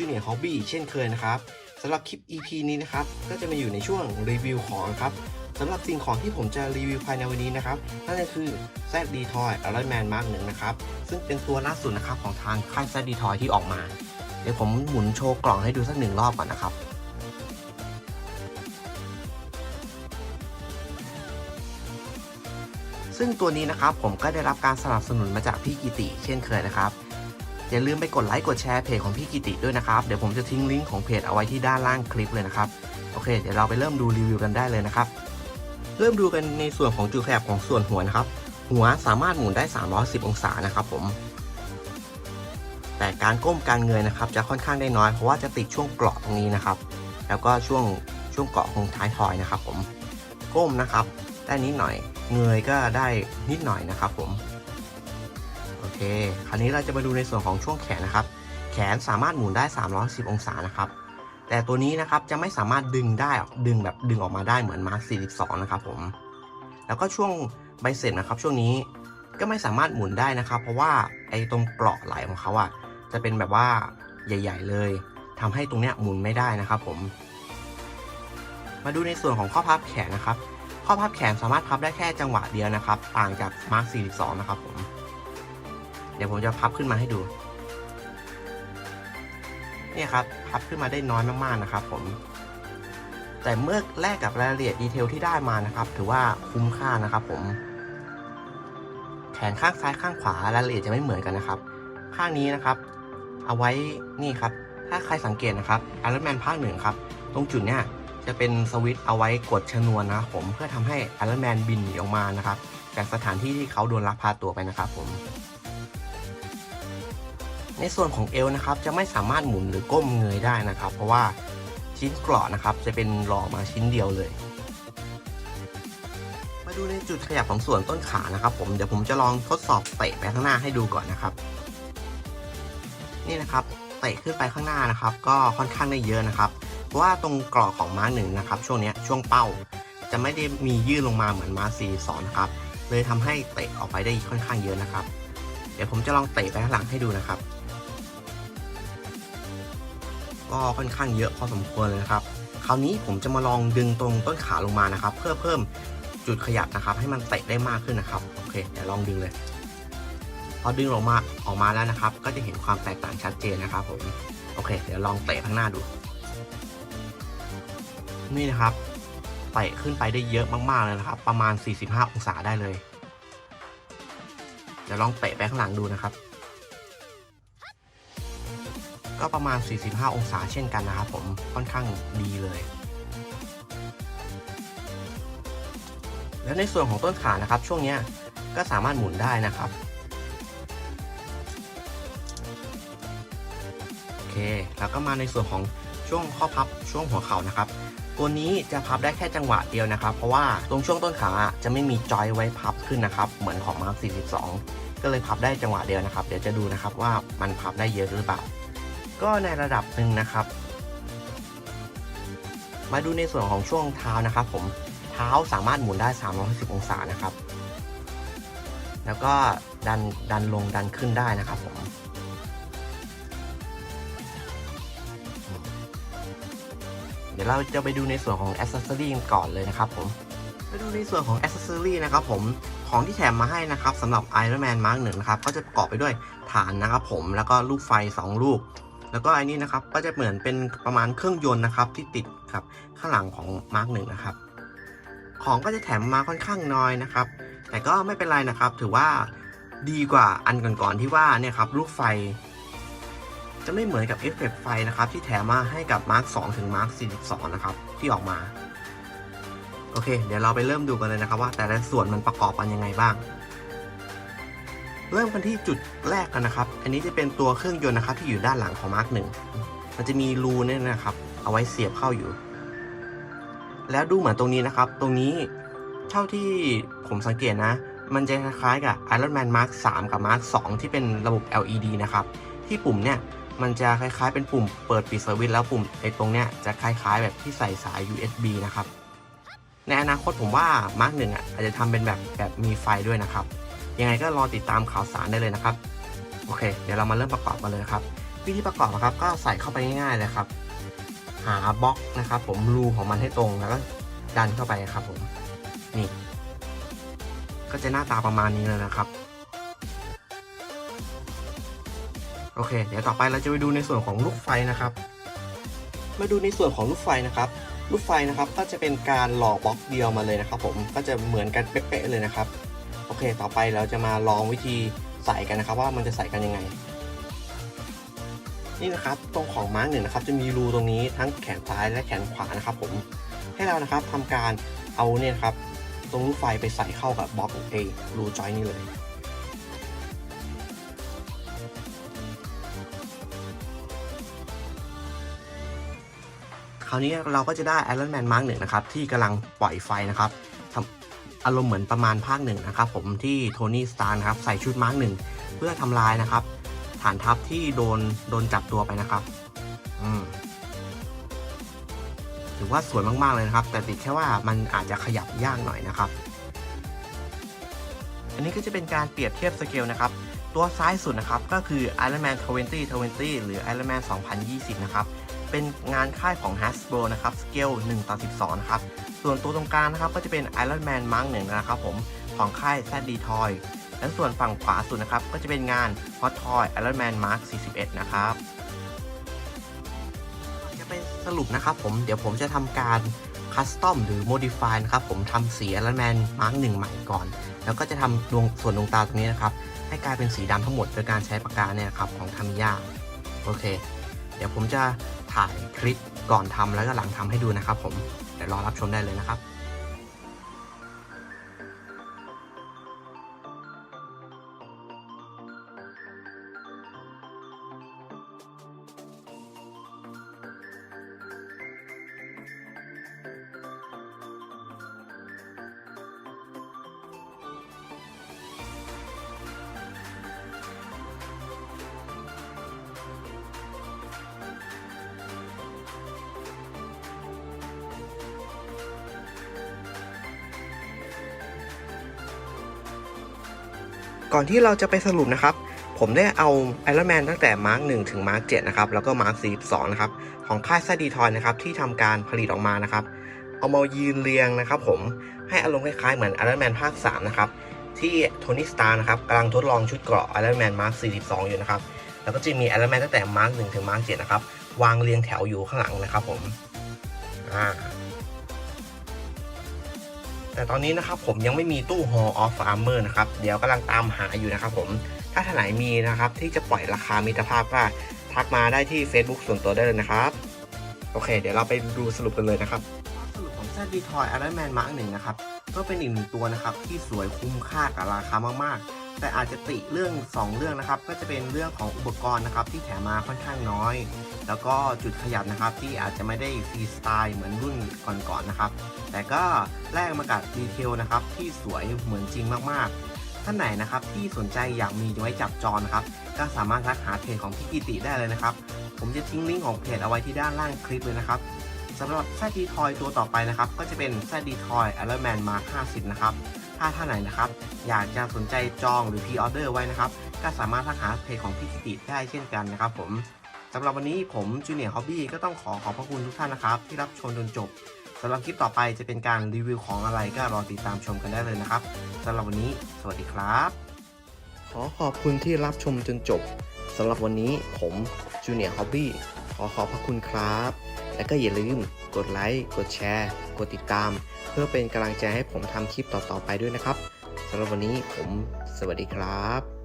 พบกับผมจูเนียร์ฮอบบี้เช่นเคยนะครับสำหรับคลิป EP นี้นะครับก็จะมาอยู่ในช่วงรีวิวของครับสำหรับสิ่งของที่ผมจะรีวิวภายในวันนี้นะครับนั่นก็คือ ZD Toy Iron Man Mark 1นะครับซึ่งเป็นตัวล่าสุดนะครับของทางค่าย ZD Toy ที่ออกมา เดี๋ยวผมหมุนโชว์กล่องให้ดูสักหนึ่งรอบก่อนนะครับซึ่งตัวนี้นะครับผมก็ได้รับการสนับสนุนมาจากพี่กิติเช่นเคยนะครับ อย่าลืมไปกดไลค์กดแชร์เพจของพี่กิติด้วยนะครับเดี๋ยวผมจะทิ้งลิงก์ของเพจเอาไว้ที่ด้านล่างคลิปเลยนะครับโอเค เดี๋ยวเราไปเริ่มดูรีวิวกันได้เลยนะครับ เริ่มดูกันในส่วนของจุดขยับของส่วนหัวนะครับ หัวสามารถหมุนได้ 310 องศานะครับผม แต่การก้มการเงยนะครับ จะค่อนข้างได้น้อยเพราะว่าจะติดช่วงเกราะตรงนี้นะครับ แล้วก็ช่วงช่วงเกาะของท้ายทอยนะครับ ผม ก้มนะครับ ได้นิดหน่อย เงยก็ได้นิดหน่อยนะครับ ผม โอเค คราวนี้เราจะมาดูในส่วนของช่วงแขนนะครับ แขนสามารถหมุนได้ 310 องศานะครับ แต่ตัวนี้นะครับจะไม่สามารถดึงได้ดึงแบบดึงออกมาได้เหมือนมาร์ค42 นะครับผม แล้วก็ช่วงใบเสร็จนะครับ ช่วงนี้ก็ไม่สามารถหมุนได้นะครับ เพราะว่าไอ้ตรงเกราะไหลของเขาอะจะเป็นแบบว่าใหญ่ ๆ เลยทำให้ตรงเนี้ยหมุนไม่ได้นะครับผม มาดูในส่วนของข้อพับแขนนะครับ ข้อพับแขนสามารถพับได้แค่จังหวะเดียวนะครับ ต่างจากมาร์ค42 นะครับผม ดี๋ยวผมจะพับขึ้นมาให้ดู เนี่ยครับ พับขึ้นมาได้น้อยมากๆนะครับ ผม แต่เมื่อแลกกับรายละเอียดดีเทลที่ได้มานะครับ ถือว่าคุ้มค่านะครับ ผม แขนข้างซ้ายข้างขวารายละเอียดจะไม่เหมือนกันนะครับ ข้างนี้นะครับ เอาไว้นี่ครับ ถ้าใครสังเกตนะครับอ r o n แมนภาคหนึ่งครับ ตรงจุดเนี้ยจะเป็นสวิตช์เอาไว้กดชนวนนะครับผมเพื่อทำให้อ r o n แมนบินหนีออกมานะครับ จากสถานที่ที่เขาโดนลักพาตัวไปนะครับผม ในส่วนของเอวนะครับจะไม่สามารถหมุนหรือก้มเงยได้นะครับ เพราะว่าชิ้นเกราะนะครับ จะเป็นหล่อมาชิ้นเดียวเลย มาดูในจุดขยับของส่วนต้นขานะครับ ผมเดี๋ยวผมจะลองทดสอบเตะไปข้างหน้าให้ดูก่อนนะครับ นี่นะครับเตะขึ้นไปข้างหน้านะครับ ก็ค่อนข้างได้เยอะนะครับเพราะว่าตรงกรอบของม้าหนึ่งนะครับ ช่วงนี้ช่วงเป้า จะไม่ได้มียื่นลงมาเหมือนม้าซีสอนนะครับเลยทำให้เตะออกไปได้ค่อนข้างเยอะนะครับ เดี๋ยวผมจะลองเตะไปข้างหลังให้ดูนะครับ ก็ค่อนข้างเยอะพอสมควรเลยนะครับ คราวนี้ผมจะมาลองดึงตรงต้นขาลงมานะครับ เพื่อเพิ่มจุดขยับนะครับ ให้มันเตะได้มากขึ้นนะครับโอเคเดี๋ยวลองดึงเลยพอดึงออกมาออกมาแล้วนะครับ ก็จะเห็นความแตกต่างชัดเจนนะครับผมโอเค เดี๋ยวลองเตะข้างหน้าดู นี่นะครับเตะขึ้นไปได้เยอะมากๆเลยนะครับ ประมาณ 45 องศาได้เลยเดี๋ยวลองเตะไปข้างหลังดูนะครับ ก็ประมาณ 45 องศาเช่นกันนะครับผมค่อนข้างดีเลย แล้วในส่วนของต้นขานะครับ ช่วงนี้ก็สามารถหมุนได้นะครับโอเค แล้วก็มาในส่วนของช่วงข้อพับช่วงหัวเข่านะครับ ตัวนี้จะพับได้แค่จังหวะเดียวนะครับ เพราะว่าตรงช่วงต้นขาจะไม่มีจอยไว้พับขึ้นนะครับ เหมือนของมาร์ค42ก็เลยพับได้จังหวะเดียวนะครับ เดี๋ยวจะดูนะครับว่ามันพับได้เยอะหรือเปล่า ก็ในระดับหนึ่งนะครับ มาดูในส่วนของช่วงเท้านะครับ ผมเท้าสามารถหมุนได้ 360 องศานะครับ แล้วก็ดันดันลงดันขึ้นได้นะครับผมเดี๋ยวเราจะไปดูในส่วนของ Accessory กันก่อนเลยนะครับผมไปดูในส่วนของ Accessory นะครับผมของที่แถมมาให้นะครับสำหรับ Iron Man Mark 1นะครับ ก็จะประกอบไปด้วยฐานนะครับผมแล้วก็ลูกไฟ 2 ลูก แล้วก็อันนี้นะครับก็จะเหมือนเป็นประมาณเครื่องยนต์นะครับที่ติดครับข้างหลังของ Mark 1นะครับ ของก็จะแถมมาค่อนข้างน้อยนะครับ แต่ก็ไม่เป็นไรนะครับ ถือว่าดีกว่าอันก่อนๆที่ว่าเนี่ยครับลูกไฟ จะไม่เหมือนกับเอฟเฟกต์ไฟนะครับ ที่แถมมาให้กับ Mark 2ถึง Mark 42 นะครับ ที่ออกมา โอเค เดี๋ยวเราไปเริ่มดูกันเลยนะครับว่าแต่ละส่วนมันประกอบกันยังไงบ้าง เริ่มกันที่จุดแรกกันนะครับ อันนี้จะเป็นตัวเครื่องยนต์นะครับที่อยู่ด้านหลังของ Mark 1มันจะมีรูเนี่ยนะครับ เอาไว้เสียบเข้าอยู่ แล้วดูเหมือนตรงนี้นะครับ ตรงนี้เท่าที่ผมสังเกตนะ มันจะคล้ายๆกับ Iron Man Mark 3 กับ Mark 2 ที่เป็นระบบ LED นะครับ ที่ปุ่มเนี่ยมันจะคล้ายๆเป็นปุ่มเปิดปิดสวิตช์แล้วปุ่มไอ้ตรงเนี้ยจะคล้ายๆ แบบที่ใส่สาย USB นะครับ ในอนาคตผมว่า Mark 1อะอาจจะทำเป็นแบบแบบมีไฟด้วยนะครับ ยังไงก็รอติดตามข่าวสารได้เลยนะครับ โอเค เดี๋ยวเรามาเริ่มประกอบกันเลยครับ วิธีประกอบนะครับ ก็ใส่เข้าไปง่ายๆเลยครับ หาบล็อกนะครับ ผมรูของมันให้ตรงแล้วก็ดันเข้าไปครับผม นี่ ก็จะหน้าตาประมาณนี้เลยนะครับ โอเค เดี๋ยวต่อไปเราจะไปดูในส่วนของลูกไฟนะครับ มาดูในส่วนของลูกไฟนะครับลูกไฟนะครับก็จะเป็นการหล่อบล็อกเดียวมาเลยนะครับ ผมก็จะเหมือนกันเป๊ะๆเลยนะครับ โอเค ต่อไปเราจะมาลองวิธีใส่กันนะครับ ว่ามันจะใส่กันยังไง นี่นะครับตรงของมาร์กหนึ่งนะครับ จะมีรูตรงนี้ทั้งแขนซ้ายและแขนขวานะครับ ผมให้เรานะครับทำการเอาเนี่ยครับ ตรงลูกไฟไปใส่เข้ากับบล็อกเอรูจอยนี่เลยคราวนี้เราก็จะได้ Iron Man Mark หนึ่งนะครับ ที่กำลังปล่อยไฟนะครับ อารมณ์เหมือนประมาณภาคหนึ่งนะครับผมที่โทนี่สตาร์นะครับใส่ชุดมาร์กหนึ่งเพื่อทำลายนะครับ ฐานทัพที่โดนโดนจับตัวไปนะครับอืมถือว่าสวยมากๆเลยนะครับ แต่ติดแค่ว่ามันอาจจะขยับยากหน่อยนะครับ อันนี้ก็จะเป็นการเปรียบเทียบสเกลนะครับตัวซ้ายสุดนะครับก็คือ Iron Man 2020 หรือ Iron Man 2020 นะครับ เป็นงานค่ายของ Hasbro นะครับสเกล1ต่อ12 นะครับ ส่วนตัวตรงกลางนะครับก็จะเป็น Iron Man Mark 1นะครับผมของค่าย ZD Toy และส่วนฝั่งขวาสุดนะครับก็จะเป็นงาน Hot Toy Iron Man Mark 41 นะครับจะไปสรุปนะครับผมเดี๋ยวผมจะทำการคัสตอมหรือ modify นะครับผมทำสี Iron Man Mark 1 ใหม่ก่อน แล้วก็จะทำดวงส่วนดวงตาตรงนี้นะครับให้กลายเป็นสีดำทั้งหมดโดยการใช้ปากกาเนี่ยครับของทามิยาโอเค เดี๋ยวผมจะ ถ่ายคลิปก่อนทำแล้วก็หลังทำให้ดูนะครับผมเดี๋ยวรอรับชมได้เลยนะครับ ก่อนที่เราจะไปสรุปนะครับ ผมได้เอา Iron Man ตั้งแต่ Mark 1ถึง Mark 7นะครับ แล้วก็ Mark 42นะครับของค่ายซาดีทอยนะครับที่ทำการผลิตออกมานะครับ เอามายืนเรียงนะครับผมให้อารมณ์คล้ายๆเหมือน Iron Man ภาค3นะครับที่โทนี่สตาร์นะครับกำลังทดลองชุดเกราะ Iron Man Mark 42 อยู่นะครับ แล้วก็จะมี Iron Man ตั้งแต่ Mark 1ถึง Mark 7นะครับวางเรียงแถวอยู่ข้างหลังนะครับผมอ่า แต่ตอนนี้นะครับผมยังไม่มีตู้ Hall of Armor นะครับ เดี๋ยวกำลังตามหาอยู่นะครับผม ถ้าท่านไหนมีนะครับที่จะปล่อยราคามิตรภาพก็ทักมาได้ที่ Facebook ส่วนตัวได้เลยนะครับ โอเค เดี๋ยวเราไปดูสรุปกันเลยนะครับ สรุปของ ZD Toy Iron Man Mark 1นะครับ ก็เป็นอีกหนึ่งตัวนะครับที่สวยคุ้มค่ากับราคามากๆ แต่อาจจะติเรื่อง 2 เรื่องนะครับ ก็จะเป็นเรื่องของอุปกรณ์นะครับที่แถมมาค่อนข้างน้อย แล้วก็จุดขยับนะครับที่อาจจะไม่ได้ฟรีสไตล์เหมือนรุ่นก่อนๆนะครับ แต่ก็แลกมากับดีเทลนะครับที่สวยเหมือนจริงมากๆ ท่านไหนนะครับที่สนใจอยากมีไว้จับจอนะครับ ก็สามารถทักหาเพจของพี่กิติได้เลยนะครับ ผมจะทิ้งลิงก์ของเพจเอาไว้ที่ด้านล่างคลิปเลยนะครับสำหรับแซดีทอยตัวต่อไปนะครับ ก็จะเป็นแซดีทอย Iron Man Mark 50 นะครับ ถ้าท่านไหนนะครับ อยากจะสนใจจองหรือพรีออเดอร์ไว้นะครับ ก็สามารถทักหาเพจของพี่กิติได้เช่นกันนะครับผมสำหรับวันนี้ผมจูเนียร์ฮอบบี้ก็ต้องขอขอบพระคุณทุกท่านนะครับ ที่รับชมจนจบสำหรับคลิปต่อไปจะเป็นการรีวิวของอะไรก็รอติดตามชมกันได้เลยนะครับสำหรับวันนี้สวัสดีครับ ขอขอบคุณที่รับชมจนจบสำหรับวันนี้ผมจูเนียร์ฮอบบี้ขอขอบพระคุณครับ และก็อย่าลืมกดไลค์กดแชร์ กดติดตาม เพื่อเป็นกำลังใจให้ผมทำคลิปต่อๆไปด้วยนะครับสำหรับวันนี้ผมสวัสดีครับ